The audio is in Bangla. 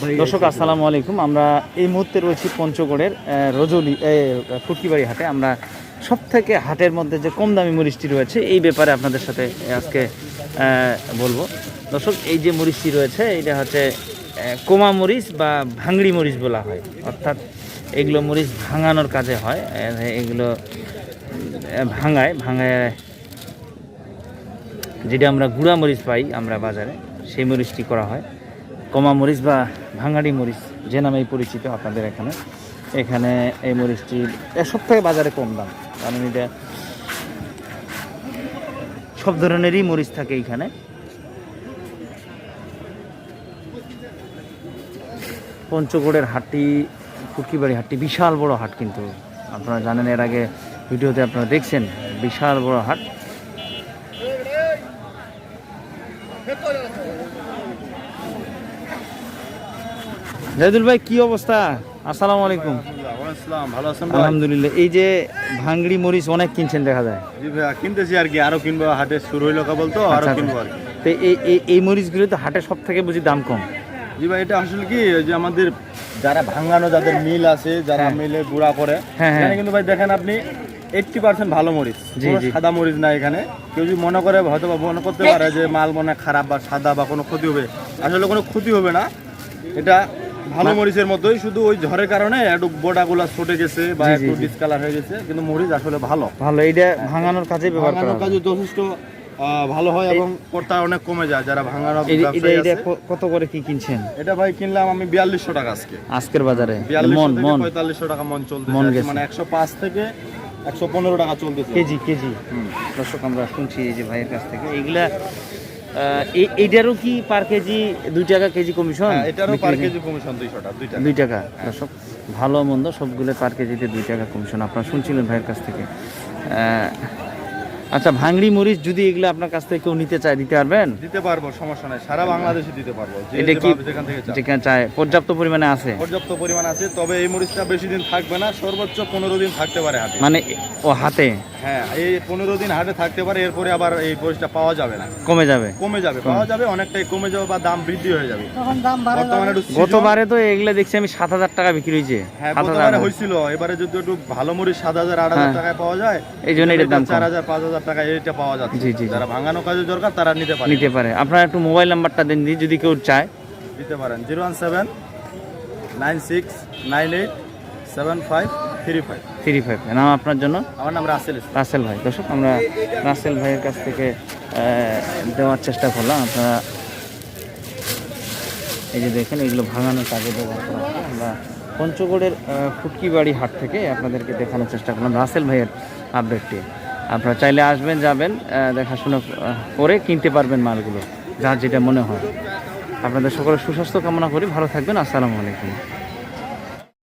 দর্শক আসসালামু আলাইকুম। আমরা এই মুহূর্তে রয়েছি পঞ্চগড়ের রজলি ফুটকিবাড়ি হাটে। আমরা সব থেকে হাটের মধ্যে যে কম দামি মরিচটি রয়েছে এই ব্যাপারে আপনাদের সাথে আজকে বলব। দর্শক এই যে মরিচটি রয়েছে এটা হচ্ছে কোমা মরিচ বা ভাঙড়ি মরিচ বলা হয়। অর্থাৎ এগুলো মরিচ ভাঙানোর কাজে হয় এগুলো ভাঙায় ভাঙায় যেটা আমরা গুঁড়া মরিচ পাই আমরা বাজারে সেই মরিচটি করা হয়। কমা মরিচ বা ভাঙাড়ি মরিচ যে নামেই পরিচিত আপনাদের এখানে। এখানে এই মরিচটি সব থেকে বাজারে কম দাম, কারণ এটা সব ধরনেরই মরিচ থাকে এইখানে। পঞ্চগড়ের হাটটি ফুটকিবাড়ি হাটটি বিশাল বড় হাট কিন্তু। আপনারা জানেন, এর আগে ভিডিওতে আপনারা দেখছেন, বিশাল বড় হাট। জাহিদুল ভাই কি অবস্থা? আসসালামু আলাইকুম। আলহামদুলিল্লাহ এই যে ভাঙ্গড়ি মরিচ অনেক কিনছেন দেখা যায়। জি কিনতেছি আর কি আরও কিনবো হাটে শুরু হইল কেবল তো আরও আচ্ছা, কিনবো আর তো এই মরিচগুলো তো হাটে সব থেকে বুঝি দাম কম। জি ভাই এটা আসলে কি যে আমাদের যারা ভাঙানো যাদের মিল আছে যারা হ্যাঁ। মিলে গুঁড়া করে হ্যাঁ, হ্যাঁ। এখানে কিন্তু ভাই দেখেন আপনি এইটটি পার্সেন্ট ভালো মরিচ। সাদা মরিচ না এখানে। কেউ যদি মনে করে হয়তো বা মনে করতে পারে যে মাল মনে খারাপ বা সাদা বা কোনো ক্ষতি হবে। আসলে কোনো ক্ষতি হবে না। এটা ভালো মরিচের মতোই শুধু ওই ঝড়ের কারণে একটু বোটাগুলা ছুটে গেছে বা একটু ডিসকালার হয়ে গেছে কিন্তু মরিচ আসলে ভালো। ভালো এইটা ভাঙানোর কাজে ব্যবহার করা ভাঙানোর হয়। কাজে যথেষ্ট ভালো হয় এবং কর্তা অনেক কমে যায় যারা আছে। কত করে কি কিনছেন? এটা ভাই কিনলাম আমি বিয়াল্লিশশো টাকা আজকে। আজকের বাজারে? মন মন। পঁয়তাল্লিশশো টাকা মন চলতেছে মন একশো পাঁচ থেকে একশো পনেরো টাকা চলতেছে। KG KG. দর্শক আমরা শুনছি এই যে ভাইয়ের কাছ থেকে। এইগুলা এইটারও কি পার কেজি দুই টাকা কেজি কমিশন হ্যাঁ, এটারও পার কেজি কমিশন দুইশো টাকা দুই টাকা। দুই টাকা। দর্শক ভালো মন্দ সবগুলো পার কেজিতে দুই টাকা কমিশন আপনারা শুনছিলেন ভাইয়ের কাছ থেকে। আহ, আচ্ছা ভাঙড়ি মরিচ যদি এগুলো আপনার কাছ থেকে কেউ নিতে চায় দিতে পারবেন? দিতে পারব সমস্যা নাই। সারা বাংলাদেশে দিতে পারব। এটা কি যেখান থেকে চায়। যেখানে চায় পর্যাপ্ত পরিমাণে আছে? পর্যাপ্ত পরিমাণ আছে তবে এই মরিচটা বেশি দিন থাকবে না সর্বোচ্চ পনেরো দিন থাকতে পারে হাটে। মানে ও হাতে? হ্যাঁ এই পনেরো দিন হাটে থাকতে পারে এরপরে আবার এই মরিচটা পাওয়া যাবে না। কমে যাবে? কমে যাবে পাওয়া যাবে অনেকটাই কমে যাবে বা দাম বৃদ্ধি হয়ে যাবে। বর্তমানে গতবারে তো এগুলো দেখছি আমি সাত হাজার টাকা বিক্রি হয়েছে। হ্যাঁ গতবারে হয়েছিল। এবারে যদি একটু ভালো মরিচ সাত হাজার আট হাজার হ্যাঁ। টাকায় পাওয়া যায় এই জন্য এটার দাম চার হাজার পাঁচ হাজার টাকা এটা পাওয়া যাচ্ছে। জি, জি। যারা ভাঙানো কাজে দরকার তারা নিতে পারে। নিতে পারে। আপনারা একটু মোবাইল নাম্বারটা দেন যদি কেউ চায়। দিতে পারেন। Zero one seven nine six nine eight seven five three five. Three five. নাম আপনার জন্য? আমার নাম রাসেল রাসেল ভাই। দর্শক আমরা রাসেল ভাইয়ের কাছ থেকে দেওয়ার চেষ্টা করলাম। আপনারা এই যে দেখেন এগুলো ভাঙানোর কাজে ব্যবহার করা আমরা পঞ্চগড়ের ফুটকিবাড়ি হাট থেকে আপনাদেরকে দেখানোর চেষ্টা করলাম। রাসেল ভাইয়ের আপডেটটি আপনারা চাইলে আসবেন, যাবেন দেখাশোনা করে কিনতে পারবেন মালগুলো, যা যেটা মনে হয়। আপনাদের সকলের সুস্বাস্থ্য কামনা করি, ভালো থাকবেন, আসসালামু আলাইকুম।